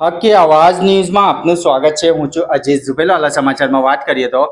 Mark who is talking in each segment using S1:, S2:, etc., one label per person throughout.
S1: હકી આવાજ ન્યૂઝમાં આપનું સ્વાગત છે. હું છું અજીત ઝુબેલાલા સમાચારમાં વાત કરીએ તો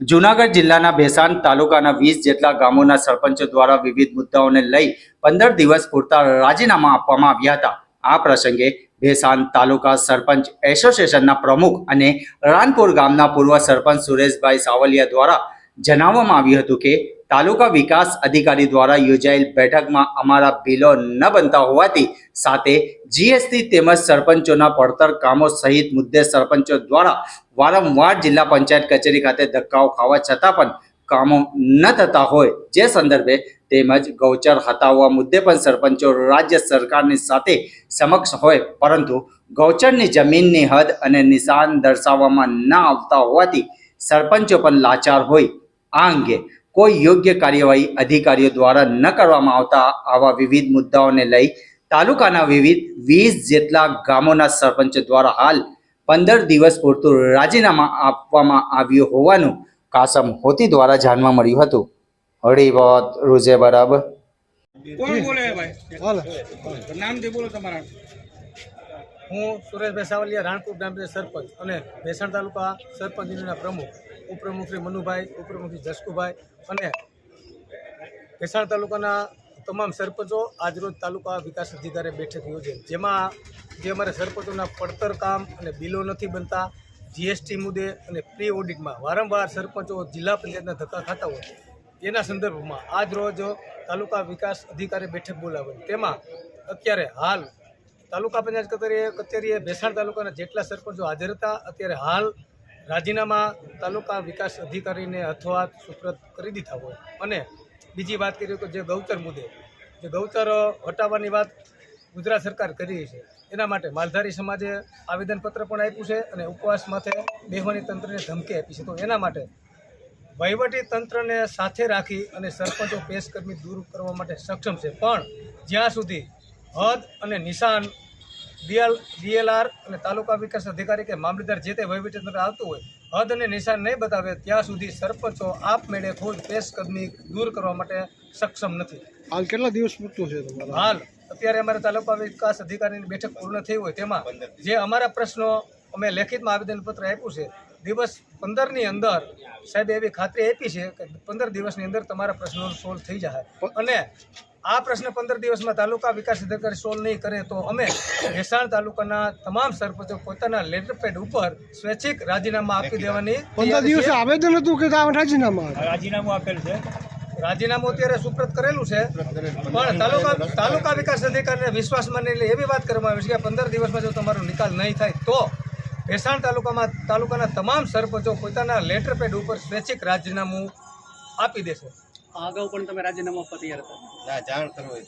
S1: જુનાગઢ જિલ્લાના ભેસાન તાલુકાના વીસ જેટલા ગામોના સરપંચો દ્વારા વિવિધ મુદ્દાઓને લઈ પંદર દિવસ પૂરતા રાજીનામા આપવામાં આવ્યા હતા. આ પ્રસંગે ભેસાન તાલુકા સરપંચ એસોસિએશનના પ્રમુખ અને રાનપુર ગામના પૂર્વ સરપંચ સુરેશભાઈ સાવલિયા દ્વારા જણાવવામાં આવ્યું હતું કે તાલુકા વિકાસ અધિકારી દ્વારા યોજાયેલ બેઠકમાં અમારા બિલો ન બનતા હોવાથી સાથે જીએસટી તેમજ સરપંચોના પડતર કામો સહિત મુદ્દે સરપંચો દ્વારા વારંવાર જિલ્લા પંચાયત કચેરી ખાતે ધક્કાઓ ખાવા છતાં પણ કામો ન થતા હોય જે સંદર્ભે તેમજ ગૌચર હટાવવા મુદ્દે પણ સરપંચો રાજ્ય સરકારની સાથે સમક્ષ હોય, પરંતુ ગૌચરની જમીનની હદ અને નિશાન દર્શાવવામાં ન આવતા હોવાથી સરપંચો પણ લાચાર હોય. આ અંગે કોઈ યોગ્ય કાર્યવાહી અધિકારીઓ દ્વારા ન કરવામાં આવતા આવા વિવિધ મુદ્દાઓને લઈ તાલુકાના વિવિધ વીસ જેટલા ગામોના સરપંચ દ્વારા હાલ પંદર દિવસ પૂરતું રાજીનામા આપવામાં આવ્યું હોવાનું કાસમ હોતી દ્વારા જાણવા મળ્યું હતું. હળી વાત રોજે બરાબર
S2: કોણ બોલે ભાઈ? નામથી બોલો તમારા.
S3: હું સુરેશભાઈ સાવલિયા રાણપુર ગ્રામ સરપંચ અને ભેસાણ તાલુકા સરપંચ પ્રમુખ. ઉપપ્રમુખ મનુભાઈ ઉપપ્રમુખ શ્રી જસકુભાઈ અને ભેસાણ તાલુકાના તમામ સરપંચો આજરોજ તાલુકા વિકાસ અધિકારી બેઠક યોજે. જેમાં જે અમારા સરપંચોના પડતર કામ અને બિલો નથી બનતા જીએસટી મુદ્દે અને પ્રી ઓડિટમાં વારંવાર સરપંચો જિલ્લા પંચાયતના ધક્કા ખાતા હોય, એના સંદર્ભમાં આજ રોજ તાલુકા વિકાસ અધિકારી બેઠક બોલાવી તેમાં અત્યારે હાલ તાલુકા પંચાયત કચેરીએ કચેરીએ ભેસાણ તાલુકાના જેટલા સરપંચો હાજર હતા, અત્યારે હાલ રાજીનામા તાલુકા વિકાસ અધિકારીને અથવા સુપ્રત કરી દીધા હોય. અને બીજી વાત કરીએ તો જે ગૌચર મુદ્દે, જે ગૌચર હટાવવાની વાત ગુજરાત સરકાર કરી રહી છે, એના માટે માલધારી સમાજે આવેદનપત્ર પણ આપ્યું છે અને ઉપવાસ માથે બેહવાની તંત્રને ધમકી આપી છે. તો એના માટે વહીવટી તંત્રને સાથે રાખી અને સરપંચો, પેશકર્મી દૂર કરવા માટે સક્ષમ છે. પણ જ્યાં સુધી હદ અને નિશાન ડીએલ ડીએલઆર અને તાલુકા વિકાસ અધિકારી કે મામલતદાર જે તે વહીવટીતંત્ર આવતું હોય હદ અને નિશાન નહીં બતાવે ત્યાં સુધી સરપંચો આપમેળે ખુદ પેશકદમી દૂર કરવા માટે સક્ષમ નથી.
S2: હાલ કેટલા દિવસ પૂરતું છે
S3: હાલ અત્યારે અમારે તાલુકા વિકાસ અધિકારીની બેઠક પૂર્ણ થઈ હોય તેમાં જે અમારા પ્રશ્નો અમે લેખિતમાં આવેદનપત્ર આપ્યું છે દિવસ પંદરની અંદર સાહેબ એવી ખાતરી આપી છે કે પંદર દિવસની અંદર તમારા પ્રશ્નો સોલ્વ થઈ જાય. અને આ પ્રશ્ન પંદર દિવસમાં તાલુકા વિકાસ અધિકારી સોલ્વ નહીં કરે તો અમે ભેસાણ તાલુકાના તમામ સરપંચો પોતાના લેટર પેડ ઉપર સ્વૈચ્છિક રાજીનામા આપી દેવાની
S2: પંદર દિવસે આવેદન હતું કે આ રાજીનામા
S3: રાજીનામું આપેલ છે. રાજીનામું અત્યારે સુપ્રત કરેલું છે. પણ તાલુકા તાલુકા વિકાસ અધિકારીને વિશ્વાસમાં નહીં લે એવી વાત કરવામાં આવી છે કે પંદર દિવસમાં જો તમારો નિકાલ નહીં થાય તો ભેસાણ તાલુકામાં તાલુકાના તમામ સરપંચો પોતાના લેટર પેડ ઉપર સ્વૈચ્છિક રાજીનામું આપી દેશે.
S4: અગાઉ પણ તમે રાજીનામા આપવા તૈયાર હતા?
S5: ના જાણ કરવી